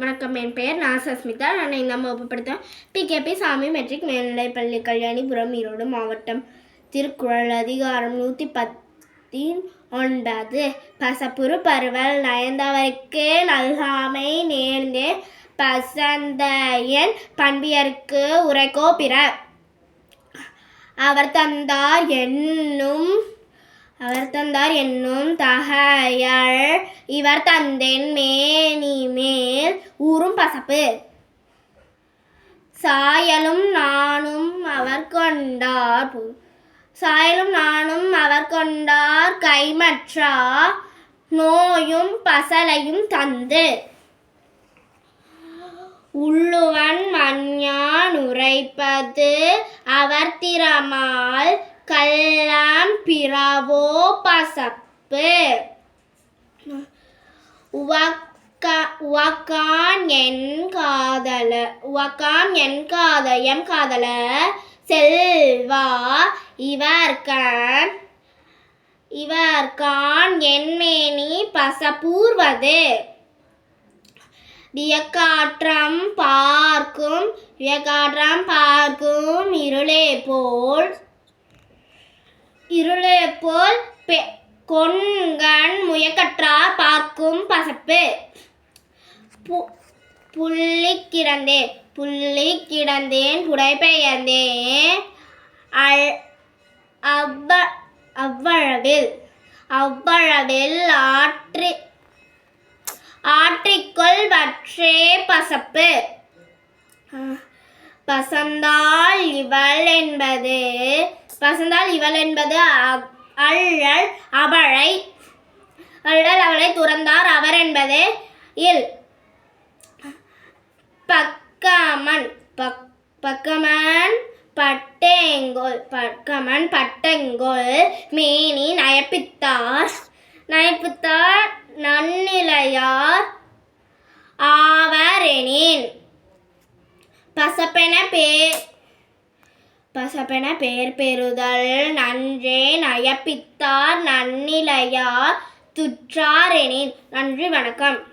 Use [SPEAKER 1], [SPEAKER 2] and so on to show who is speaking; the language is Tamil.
[SPEAKER 1] வணக்கம். என் பெயர் நான் சஸ்மிதா. நான் இந்த வகுப்பு பிகேபி சாமி மெட்ரிக் மேல்நிலைப்பள்ளி கல்யாணிபுரம் ஈரோடு மாவட்டம். திருக்குறள் அதிகாரம் நூற்றி பத்தின் ஒன்பது. பசப்புரு பருவல் நயந்தவருக்கு நல்காமை நேர்ந்தே பசந்தையன் பண்பியருக்கு உரைக்கோ பிற. அவர் தந்தார் என்னும் அவர் தந்தார் என்னும் தகையள். இவர் தந்தென் மேனி மேல் ஊறும் பசப்பு. சாயலும் நானும் அவர் கொண்டார் சாயலும் நானும் அவர் கொண்டார் கைமற்றா நோயும் பசலையும் தந்து. உள்ளுவன் மஞ்ஞான் உரைப்பது அவர் திறமால் பிறவோ பசப்பு. உவக்கான் என் காதல உவக்கான் என் காத எம் காதல? செல்வா இவர்கண் இவர்கான் என்மேனி பசப்பூர்வது. வியக்காற்றம் பார்க்கும் வியக்காற்றம் பார்க்கும் போல் இருளே போல் கொண்கண் முயக்கற்றார் பார்க்கும் பசப்பு. பு- புள்ளி கிடந்தேன் புள்ளி கிடந்தேன் புடைபெயர்ந்தேன். அல் அவ்வ அவ்வளவில் அவ்வளவில் ஆற்றி ஆற்றிக்கொள் வற்றே பசப்பு. பசந்தாள் இவள் என்பது பசந்தாள் இவள் என்பது அ- அள்ளல் அவளை அள்ளல் அவளை துறந்தார் அவர் என்பது இல். பக்கமன் பக் பக்கமன் பட்டேங்கோல் பக்கமன் பட்டங்கோல் மேனி நயப்பித்தார் நயப்பித்தார் நன்னிலையார் ஆவரெனின் பசப்பென பேர் பசப்பென பேர் பெறுதல். நன்றே நயப்பித்தார் நன்னிலையார் துற்றாரெனின். நன்றி வணக்கம்.